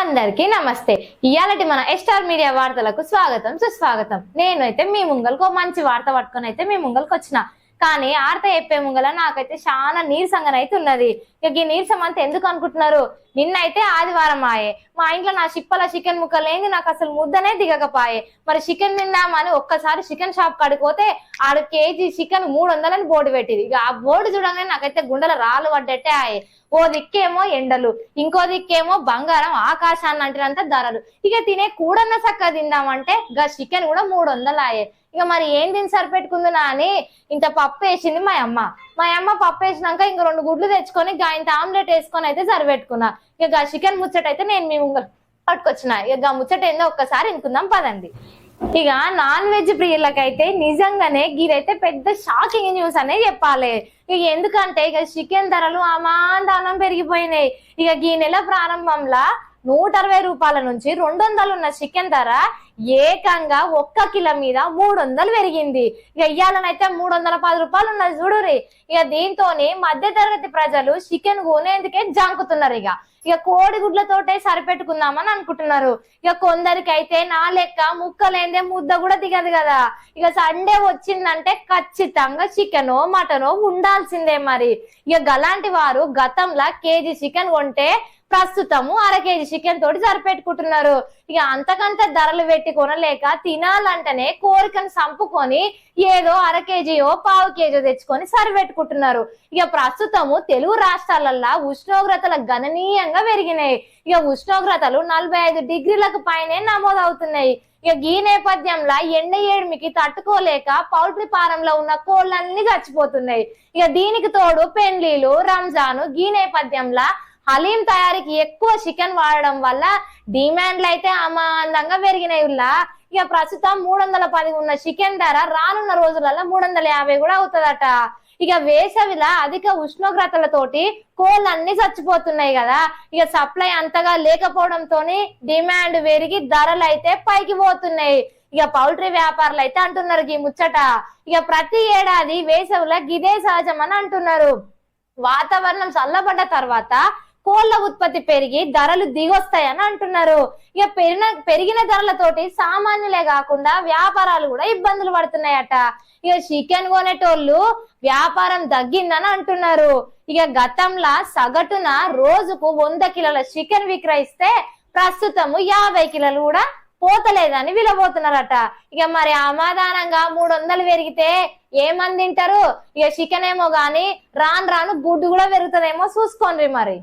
అందరికీ నమస్తే. ఇయాలటి మన ఎస్టార్ మీడియా వార్తలకు స్వాగతం సుస్వాగతం. నేనైతే మీ ముంగలకు మంచి వార్త పట్టుకొని అయితే మీ ముంగలకు వచ్చిన. కానీ ఆర్త చెప్పే ముంగల నాకైతే చాలా నీరసంగా అయితే ఉన్నది. ఇక ఈ నీరసం అంతా ఎందుకు అనుకుంటున్నారు? నిన్నైతే ఆదివారం ఆయే. మా ఇంట్లో నా చిప్పల చికెన్ ముక్కలేంది నాకు అసలు ముద్దనే దిగకపాయే. మరి చికెన్ తిందామని ఒక్కసారి చికెన్ షాప్ కాడికి ఆడ కేజీ చికెన్ మూడు వందలని బోర్డు పెట్టింది. ఇక ఆ బోర్డు చూడగానే నాకైతే గుండెల రాళ్ళు పడ్డట్టే ఆయే. ఓ దిక్కేమో ఎండలు ఇంకో దిక్కేమో బంగారం ఆకాశాన్ని అంటినంత ధరలు. ఇక తినే కూడన్న చక్క తిందామంటే గా చికెన్ కూడా మూడు వందలు ఆయే. ఇక మరి ఏం తిని సరిపెట్టుకుందునా అని ఇంత పప్పు వేసింది మా అమ్మ. మా అమ్మ పప్పు వేసినాక ఇంక రెండు గుడ్లు తెచ్చుకొని గా ఇంత ఆమ్లెట్ వేసుకొని అయితే సరిపెట్టుకున్నా. ఇక చికెన్ ముచ్చట అయితే నేను మీ ముంగ పట్టుకొచ్చిన. ఇక ముచ్చట ఏందో ఒక్కసారి ఇంకుందాం పదండి. ఇక నాన్ వెజ్ ప్రియులకైతే నిజంగానే గీరైతే పెద్ద షాకింగ్ న్యూస్ అనే చెప్పాలి. ఇక ఎందుకంటే ఇక చికెన్ ధరలు అమాందానం పెరిగిపోయినాయి. ఇక ఈ నెల ప్రారంభంలో నూట అరవై రూపాయల నుంచి రెండు వందలు ఉన్న చికెన్ ధర ఏకంగా ఒక్క కిలో మీద మూడు వందలు పెరిగింది. ఇక ఇయ్యాలనైతే మూడు వందల పది రూపాయలు ఉన్నది చూడురి ఇక దీంతోని మధ్య తరగతి ప్రజలు చికెన్ కొనేందుకే జంకుతున్నారు ఇక. ఇక కోడిగుడ్లతోటే సరిపెట్టుకుందామని అనుకుంటున్నారు. ఇక కొందరికి అయితే నా లెక్క ముక్కలేందే ముద్ద కూడా దిగదు కదా. ఇక సండే వచ్చిందంటే ఖచ్చితంగా చికెనో మటనో ఉండాల్సిందే మరి. ఇక గలాంటి వారు గతంలో కేజీ చికెన్ కొంటే ప్రస్తుతము అర కేజీ చికెన్ తోటి సరిపెట్టుకుంటున్నారు. ఇక అంతకంత ధరలు పెట్టి కొనలేక తినాలంటేనే కోరికను సంపుకొని ఏదో అర కేజీయో పావు కేజీ తెచ్చుకొని సరిపెట్టుకుంటున్నారు. ఇక ప్రస్తుతము తెలుగు రాష్ట్రాలల్లో ఉష్ణోగ్రతలు గణనీయంగా పెరిగినాయి. ఇక ఉష్ణోగ్రతలు నలభై ఐదు డిగ్రీలకు పైనే నమోదవుతున్నాయి. ఇక ఈ నేపథ్యంలో ఎండ ఏడిమికి తట్టుకోలేక పౌల్ట్రీ ఫారంలో ఉన్న కోళ్ళన్నీ చచ్చిపోతున్నాయి. ఇక దీనికి తోడు పెండ్లీలు రంజాను ఈ నేపథ్యంలో హలీం తయారీకి ఎక్కువ చికెన్ వాడడం వల్ల డిమాండ్లు అయితే అమాందంగా పెరిగినాయి ఇలా ఇక ప్రస్తుతం మూడు వందల పది ఉన్న చికెన్ ధర రానున్న రోజులలో మూడు వందల యాభై కూడా అవుతుందట. ఇక వేసవిలో అధిక ఉష్ణోగ్రతలతోటి కోళ్ళు అన్ని చచ్చిపోతున్నాయి కదా. ఇక సప్లై అంతగా లేకపోవడంతో డిమాండ్ పెరిగి ధరలు అయితే పైకి పోతున్నాయి. ఇక పౌల్ట్రీ వ్యాపారులు అయితే అంటున్నారు ఈ ముచ్చట. ఇక ప్రతి ఏడాది వేసవిలో గిదే సహజం అని అంటున్నారు. వాతావరణం చల్లబడ్డ తర్వాత కోళ్ళ ఉత్పత్తి పెరిగి ధరలు దిగొస్తాయని అంటున్నారు. ఇక పెరిగిన పెరిగిన ధరలతోటి సామాన్యులే కాకుండా వ్యాపారాలు కూడా ఇబ్బందులు పడుతున్నాయట. ఇక చికెన్ కొనేటోళ్ళు వ్యాపారం తగ్గిందని అంటున్నారు. ఇక గతంలో సగటున రోజుకు వంద కిలోల చికెన్ విక్రయిస్తే ప్రస్తుతము యాభై కిలోలు కూడా పోతలేదని విలబోతున్నారట. ఇక మరి అమాధానంగా మూడు వందలు పెరిగితే ఏమంది తింటారు? ఇక చికెన్ ఏమో గాని రాను రాను గుడ్డు కూడా పెరుగుతుందేమో చూసుకోండి మరి.